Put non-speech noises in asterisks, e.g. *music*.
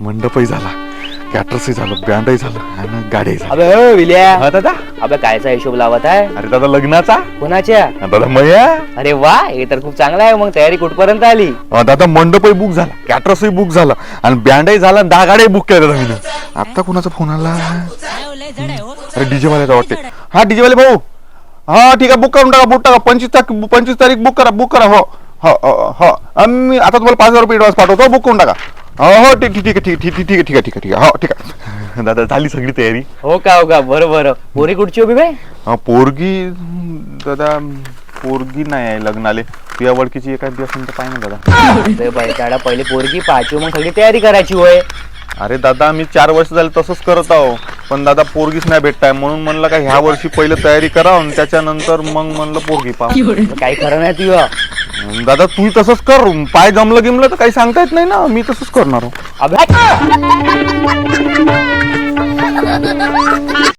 मंडपही झाला कॅटर्सही झालं बँडही झालं आणि गाडीही झालं. अबे हो विल्या. हा दादा. अबे कायचा हिशोब लावत आहे? अरे दादा लग्नाचा? कोणाच्या? हा, दादा मया? अरे वा हे तर खूप चांगलं आहे. मग तयारी कुठपर्यंत आली? दादा मंडपही बुक झाला कॅटरसही बुक झाला आणि बँडही झाला आणि दहा गाड्याही बुक केल्या दादा मी आता कोणाचा फोन आला? अरे डीजे वाल्याचा वाटते हा डीजे वाले भाऊ. हा ठीक आहे बुक करून टाका बुक टाका. पंचवीस तारीख पंचवीस तारीख बुक करा बुक करा हो. हो हो हो. मी आता तुम्हाला पाच हजार रुपये ऍडव्हान्स पाठवतो बुक करून टाका. हो हो ठीक ठीक ठीक ठीक ठीक ठीक ठीक ठीक ठीक ठीक आहे हो ठीक आहे. दादा झाली सगळी तयारी. हो का हो का बरं बरं. पोरी कुठची उभी बाई अ, पोरगी दादा पोरगी नाही आहे लग्नाले. तुझ्या वडकीची एखादी असेल तर पाहिजे ना दादा. अरे बाई त्याला पहिले पोरगी पाहायची मग सगळी तयारी करायची होय. अरे दादा मी चार वर्ष झाले तसंच करत आहो. पण दादा पोरगीच नाही भेटताय. म्हणून म्हणलं का ह्या वर्षी पहिले तयारी करा आणि त्याच्यानंतर मग म्हणलं पोरगी पा काही खरं नाही तुझं. दादा तू तसंच कर. पाय जमलं गिमलं तर काही सांगता येत नाही ना. मी तसंच करणार आहो. *laughs*